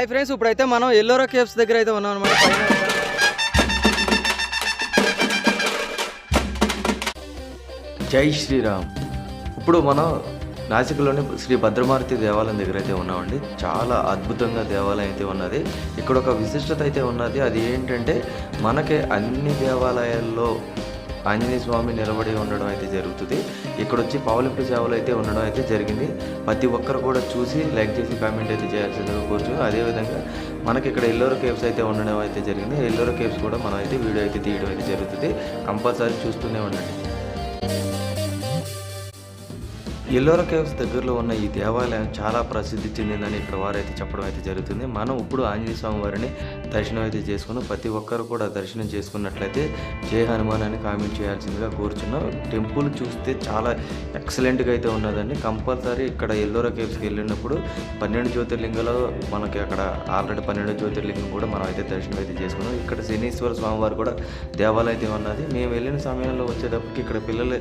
Hi friends ఇప్పుడైతే మనం Ellora caves దగ్గర అయితే ఉన్నాం అనమాట జై శ్రీరామ్. ఇప్పుడు మనం నాసిక్లోని శ్రీ భద్రమారుతి దేవాలయం దగ్గర అయితే ఉన్నామండి. చాలా అద్భుతంగా దేవాలయం అయితే ఉన్నది. ఇక్కడ ఒక విశిష్టత అయితే ఉన్నది. అది ఏంటంటే మనకి అన్ని దేవాలయాల్లో ఆంజనేయ స్వామి నిలబడి ఉండడం అయితే జరుగుతుంది. ఇక్కడ వచ్చి పౌలింపు సేవలు అయితే ఉండడం అయితే జరిగింది. ప్రతి ఒక్కరు కూడా చూసి లైక్ చేసి కామెంట్ అయితే చేయాల్సిందిగా కోరుచు అదేవిధంగా మనకి ఇక్కడ ఎల్లోర కేవ్స్ అయితే ఉండడం అయితే జరిగింది. ఎల్లోర కేవ్స్ కూడా మనం అయితే వీడియో అయితే తీయడం అయితే జరుగుతుంది. కంపల్సరీ చూస్తూనే ఉండండి. ఎల్లోరా కేవ్స్ దగ్గరలో ఉన్న ఈ దేవాలయం చాలా ప్రసిద్ధి చెందిందని ఇక్కడ వారైతే చెప్పడం అయితే జరుగుతుంది. మనం ఇప్పుడు ఆంజనేయ స్వామి వారిని దర్శనం అయితే చేసుకున్నాం. ప్రతి ఒక్కరు కూడా దర్శనం చేసుకున్నట్లయితే జయ హనుమాన్ అని కామెంట్ చేయాల్సిందిగా కోరుచున్నాం. టెంపుల్ చూస్తే చాలా ఎక్సలెంట్గా అయితే ఉన్నదండి. కంపల్సరీ ఇక్కడ ఎల్లోరా కేవ్స్కి వెళ్ళినప్పుడు పన్నెండు జ్యోతిర్లింగాలు మనకి అక్కడ ఆల్రెడీ పన్నెండు జ్యోతిర్లింగం కూడా మనం అయితే దర్శనం అయితే చేసుకున్నాం. ఇక్కడ శనీశ్వర స్వామి వారు కూడా దేవాలయం అయితే ఉన్నది. మేము వెళ్ళిన సమయంలో వచ్చేటప్పటికి ఇక్కడ పిల్లలు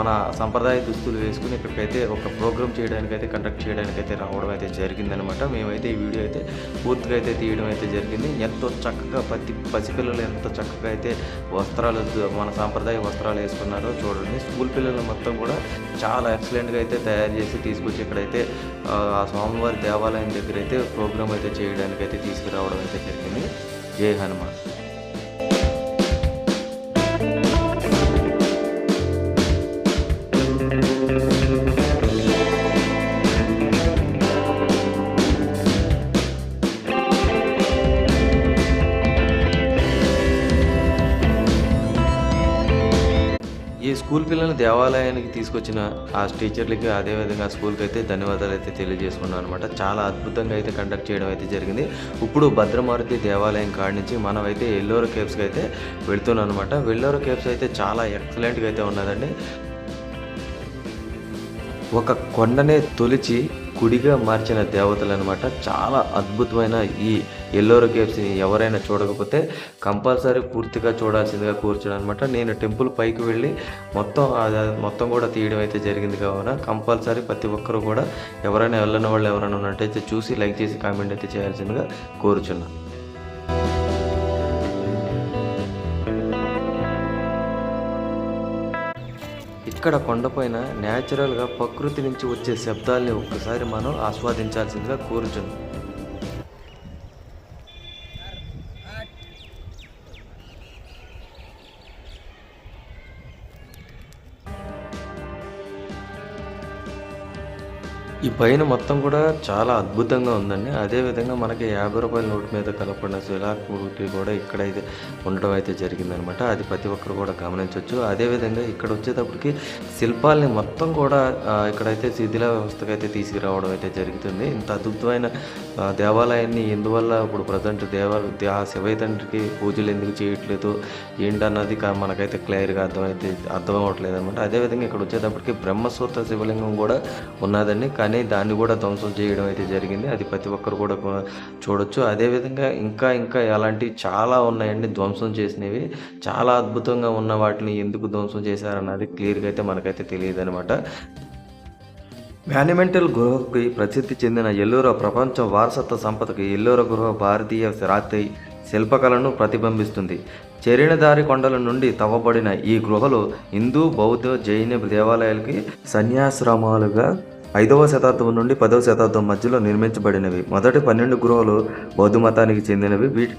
మన సంప్రదాయ దుస్తులు వేసుకుని ఇక్కడికైతే ఒక ప్రోగ్రామ్ చేయడానికి అయితే కండక్ట్ చేయడానికి అయితే రావడం అయితే జరిగిందనమాట. మేమైతే ఈ వీడియో అయితే పూర్తిగా అయితే తీయడం అయితే జరిగింది. ఎంతో చక్కగా ప్రతి పసిపిల్లలు ఎంత చక్కగా అయితే వస్త్రాలు మన సాంప్రదాయ వస్త్రాలు వేసుకున్నారో చూడండి. స్కూల్ పిల్లలు మొత్తం కూడా చాలా ఎక్సలెంట్గా అయితే తయారు చేసి తీసుకొచ్చి ఇక్కడైతే ఆ, ఆ స్వామివారి దేవాలయం దగ్గర అయితే ప్రోగ్రామ్ అయితే చేయడానికి అయితే తీసుకురావడం అయితే జరిగింది. జై హనుమాన్. దేవాలయానికి తీసుకొచ్చిన ఆ టీచర్లకి అదేవిధంగా స్కూల్కి అయితే ధన్యవాదాలు అయితే తెలియజేసుకున్నాను అనమాట చాలా అద్భుతంగా అయితే కండక్ట్ చేయడం అయితే జరిగింది. ఇప్పుడు భద్రమారుతి దేవాలయం కాడి నుంచి మనం అయితే ఎల్లోర కేవ్స్కి అయితే వెళ్తున్నాం అనమాట వెల్లోర కేవ్స్ అయితే చాలా ఎక్సలెంట్గా అయితే ఉన్నదండి. ఒక కొండనే తొలిచి కుడిగా మార్చిన దేవతలు అనమాట చాలా అద్భుతమైన ఈ ఎల్లోరో కేవ్స్ని ఎవరైనా చూడకపోతే కంపల్సరీ పూర్తిగా చూడాల్సిందిగా కూర్చోడం అనమాట నేను టెంపుల్ పైకి వెళ్ళి మొత్తం అది మొత్తం కూడా తీయడం అయితే జరిగింది కావున కంపల్సరీ ప్రతి ఒక్కరు కూడా ఎవరైనా వెళ్ళని వాళ్ళు ఎవరైనా ఉన్నట్టయితే చూసి లైక్ చేసి కామెంట్ అయితే చేయాల్సిందిగా కోరుచున్నాను ఇక్కడ కొండపైన న్యాచురల్గా ప్రకృతి నుంచి వచ్చే శబ్దాల్ని ఒక్కసారి మనం ఆస్వాదించాల్సిందిగా కోరుచున్నాం. ఈ పైన మొత్తం కూడా చాలా అద్భుతంగా ఉందండి. అదేవిధంగా మనకి యాభై రూపాయల నోటు మీద కనపడిన శిలాకృతి కూడా ఇక్కడైతే ఉండడం అయితే జరిగిందనమాట. అది ప్రతి ఒక్కరు కూడా గమనించవచ్చు అదేవిధంగా ఇక్కడ వచ్చేటప్పటికి శిల్పాలని మొత్తం కూడా ఇక్కడైతే శిథిల వ్యవస్థకు అయితే తీసుకురావడం అయితే జరుగుతుంది. ఇంత అద్భుతమైన దేవాలయాన్ని ఎందువల్ల ఇప్పుడు ప్రజెంట్ దేవ ఆ శివయ్య తండ్రికి పూజలు ఎందుకు చేయట్లేదు? ఏంటన్నది కా- మనకైతే క్లియర్గా అర్థమైతే అర్థం అవ్వట్లేదు అనమాట అదేవిధంగా ఇక్కడ వచ్చేటప్పటికి బ్రహ్మసూత్ర శివలింగం కూడా ఉన్నదండి. కానీ దాన్ని కూడా ధ్వంసం చేయడం అయితే జరిగింది. అది ప్రతి ఒక్కరు కూడా చూడొచ్చు. అదేవిధంగా ఇంకా ఇంకా అలాంటివి చాలా ఉన్నాయండి ధ్వంసం చేసినవి. చాలా అద్భుతంగా ఉన్న వాటిని ఎందుకు ధ్వంసం చేశారన్నది క్లియర్గా అయితే మనకైతే తెలియదు అనమాట మాన్యుమెంటల్ గృహకి ప్రసిద్ధి చెందిన ఎల్లోరా ప్రపంచ వారసత్వ సంపదకి ఎల్లోరా గృహ భారతీయ రాతి శిల్పకళను ప్రతిబింబిస్తుంది. చెరినదారి కొండల నుండి తవ్వబడిన ఈ గృహలు హిందూ బౌద్ధ జైన దేవాలయాలకి సన్యాశ్రమాలుగా ఐదవ శతాబ్దం నుండి పదవ శతాబ్దం మధ్యలో నిర్మించబడినవి. మొదటి పన్నెండు గృహలు బౌద్ధ మతానికి చెందినవి. వీటి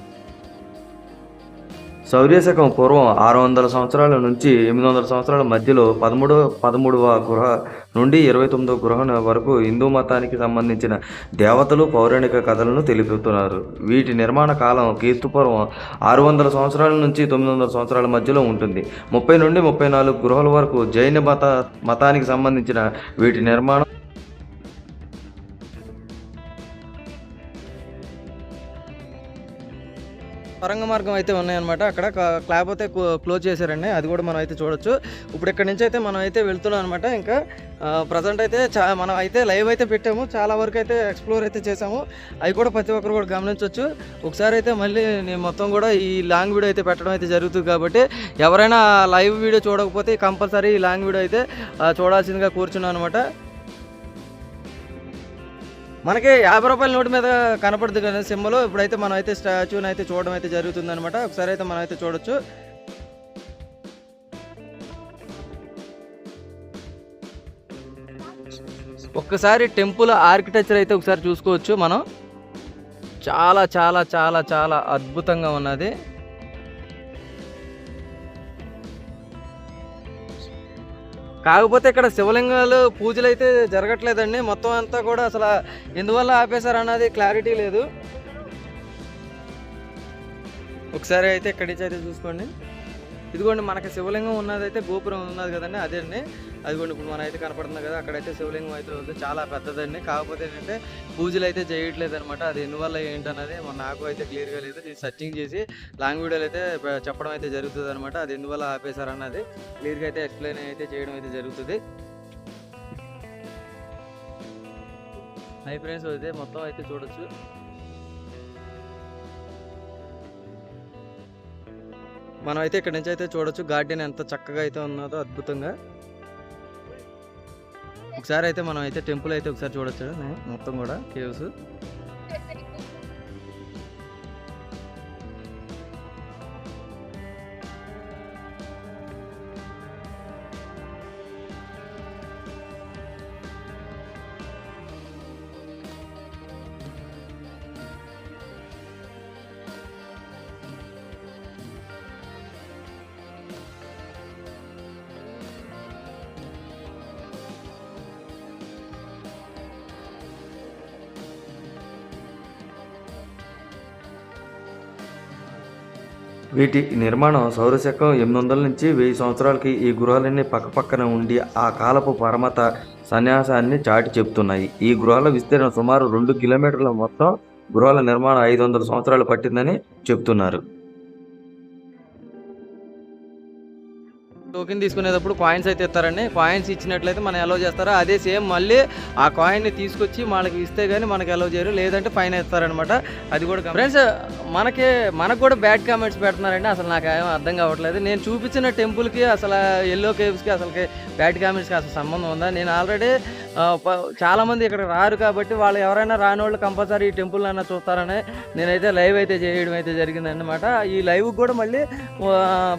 శౌర్యశకం పూర్వం ఆరు వందల సంవత్సరాల నుంచి ఎనిమిది వందల సంవత్సరాల మధ్యలో పదమూడు పదమూడవ గృహ నుండి ఇరవై తొమ్మిదవ గృహ వరకు హిందూ మతానికి సంబంధించిన దేవతలు పౌరాణిక కథలను తెలుపుతున్నారు. వీటి నిర్మాణ కాలం క్రీస్తుపూర్వం ఆరు వందల సంవత్సరాల నుంచి తొమ్మిది వందల సంవత్సరాల మధ్యలో ఉంటుంది. ముప్పై నుండి ముప్పై నాలుగు గృహాల వరకు జైన మత మతానికి సంబంధించిన వీటి నిర్మాణం సొరంగ మార్గం అయితే ఉన్నాయన్నమాట. అక్కడ క్లాబ్ అయితే క్లోజ్ చేశారండి. అది కూడా మనం అయితే చూడొచ్చు. ఇప్పుడు ఇక్కడ నుంచి అయితే మనం అయితే వెళ్తున్నాం అనమాట ఇంకా ప్రజెంట్ అయితే చా మనం అయితే లైవ్ అయితే పెట్టాము. చాలా వరకు అయితే ఎక్స్ప్లోర్ అయితే చేసాము అవి కూడా ప్రతి ఒక్కరు కూడా గమనించవచ్చు ఒకసారి అయితే మళ్ళీ నేను మొత్తం కూడా ఈ లాంగ్ వీడియో అయితే పెట్టడం అయితే జరుగుతుంది కాబట్టి ఎవరైనా లైవ్ వీడియో చూడకపోతే కంపల్సరీ ఈ లాంగ్ వీడియో అయితే చూడాల్సిందిగా కూర్చున్నాను అనమాట మనకి యాభై రూపాయల నోటు మీద కనపడుతుంది కదా సింబల్. ఇప్పుడైతే మనం అయితే స్టాచ్యూని అయితే చూడడం అయితే జరుగుతుంది అనమాట ఒకసారి అయితే మనం అయితే చూడొచ్చు. ఒక్కసారి టెంపుల్ ఆర్కిటెక్చర్ అయితే ఒకసారి చూసుకోవచ్చు మనం. చాలా చాలా చాలా చాలా అద్భుతంగా ఉన్నది. కాకపోతే ఇక్కడ శివలింగాలు పూజలు అయితే జరగట్లేదండి. మొత్తం అంతా కూడా అసలు ఎందువల్ల ఆపేశారు అన్నది క్లారిటీ లేదు. ఒకసారి అయితే ఇక్కడి నుంచి అయితే చూసుకోండి. ఇదిగోండి మనకి శివలింగం ఉన్నదైతే గోపురం ఉన్నది కదండి అదే అండి అదిగోండి ఇప్పుడు మన అయితే కనపడుతుంది కదా అక్కడైతే శివలింగం అయితే ఉంది చాలా పెద్దదండి. కాకపోతే ఏంటంటే పూజలు అయితే చేయట్లేదు అనమాట అది ఎందువల్ల ఏంటన్నది మన నాకు అయితే క్లియర్గా లేదు. నేను సర్చింగ్ చేసి లాంగ్ వీడియోలు అయితే చెప్పడం అయితే జరుగుతుంది అనమాట అది ఎందువల్ల ఆపేశారన్నది క్లియర్గా అయితే ఎక్స్ప్లెయిన్ అయితే చేయడం అయితే జరుగుతుంది. హై ఫ్రెండ్స్ అయితే మొత్తం అయితే చూడొచ్చు. మనం అయితే ఇక్కడ నుంచి అయితే చూడొచ్చు. గార్డెన్ ఎంత చక్కగా అయితే ఉన్నదో అద్భుతంగా. ఒకసారి అయితే మనం అయితే టెంపుల్ అయితే ఒకసారి చూడొచ్చు. మొత్తం కూడా కేవ్స్. వీటి నిర్మాణం సౌరశకం ఎనిమిది వందల నుంచి వెయ్యి సంవత్సరాలకి ఈ గృహాలన్నీ పక్కపక్కన ఉండి ఆ కాలపు పరమత సన్యాసాన్ని చాటి చెప్తున్నాయి ఈ గృహాల విస్తీర్ణం సుమారు రెండు కిలోమీటర్ల మొత్తం గృహాల నిర్మాణం ఐదు వందల సంవత్సరాలు పట్టిందని చెప్తున్నారు టోకెన్ తీసుకునేటప్పుడు కాయిన్స్ అయితే ఇస్తారండి. కాయిన్స్ ఇచ్చినట్లయితే మనం అలౌ చేస్తారో? అదే సేమ్ మళ్ళీ ఆ కాయిన్ని తీసుకొచ్చి మనకి ఇస్తే కానీ మనకి అలౌ చేయరు. లేదంటే ఫైన్ ఇస్తారనమాట అది కూడా ఫ్రెండ్స్ మనకి మనకు కూడా బ్యాడ్ కామెంట్స్ పెడుతున్నారండి. అసలు నాకు ఏం అర్థం కావట్లేదు. నేను చూపించిన టెంపుల్కి అసలు ఎల్లో కేవ్స్కి అసలుకి బ్యాడ్ కామెంట్స్కి అసలు సంబంధం ఉందా? నేను ఆల్రెడీ చాలా మంది ఇక్కడ రారు కాబట్టి వాళ్ళు ఎవరైనా రాని వాళ్ళు కంపల్సరీ ఈ టెంపుల్ అన్న చూస్తారని నేనైతే లైవ్ అయితే చేయడం అయితే జరిగింది అనమాట ఈ లైవ్ కూడా మళ్ళీ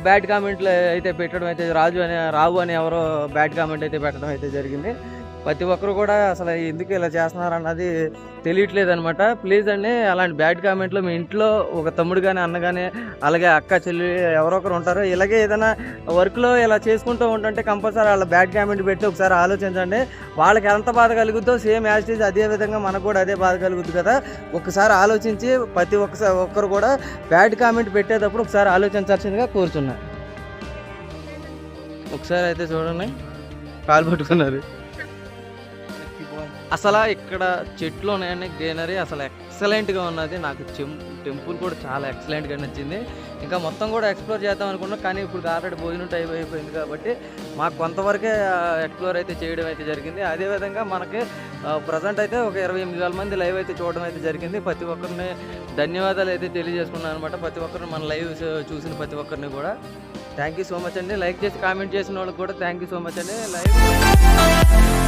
బ్యాడ్ కామెంట్లు అయితే పెట్టడం అయితే రాజు అని రావు అని ఎవరో బ్యాడ్ కామెంట్ అయితే పెట్టడం అయితే జరిగింది. ప్రతి ఒక్కరు కూడా అసలు ఎందుకు ఇలా చేస్తున్నారు అన్నది తెలియట్లేదు అనమాట ప్లీజ్ అండి అలాంటి బ్యాడ్ కామెంట్లు మీ ఇంట్లో ఒక తమ్ముడు కానీ అన్న కానీ అలాగే అక్క చెల్లి ఎవరో ఒకరు ఉంటారు. ఇలాగే ఏదైనా వర్క్లో ఇలా చేసుకుంటూ ఉంటుంటే కంపల్సరీ వాళ్ళ బ్యాడ్ కామెంట్ పెట్టి ఒకసారి ఆలోచించండి. వాళ్ళకి ఎంత బాధ కలుగుద్దో సేమ్ యాస్టేజ్ అదే విధంగా మనకు కూడా అదే బాధ కలుగుద్ది కదా. ఒకసారి ఆలోచించి ప్రతి ఒక్కసారి ఒక్కరు కూడా బ్యాడ్ కామెంట్ పెట్టేటప్పుడు ఒకసారి ఆలోచించాల్సిందిగా కోరుచున్నా. ఒకసారి అయితే చూడండి. కాలు పట్టుకున్నారు. అసలు ఇక్కడ చెట్లు ఉన్నాయండి గ్రీనరీ అసలు ఎక్సలెంట్గా ఉన్నది. నాకు టెంపుల్ కూడా చాలా ఎక్సలెంట్గా నచ్చింది. ఇంకా మొత్తం కూడా ఎక్స్ప్లోర్ చేద్దాం అనుకున్నాం కానీ ఇప్పుడు ఆల్రెడీ భోజనం టైం అయిపోయింది కాబట్టి మాకు కొంతవరకే ఎక్స్ప్లోర్ అయితే చేయడం అయితే జరిగింది. అదేవిధంగా మనకి ప్రజెంట్ అయితే ఒక ఇరవై ఎనిమిది వేల మంది లైవ్ అయితే చూడడం అయితే జరిగింది. ప్రతి ఒక్కరిని ధన్యవాదాలు అయితే తెలియజేసుకున్నాను అనమాట ప్రతి ఒక్కరిని మన లైవ్ చూసిన ప్రతి ఒక్కరిని కూడా. థ్యాంక్ యూ సో మచ్ అండి. లైక్ చేసి కామెంట్ చేసిన వాళ్ళకి కూడా థ్యాంక్ యూ సో మచ్ అండి. లైవ్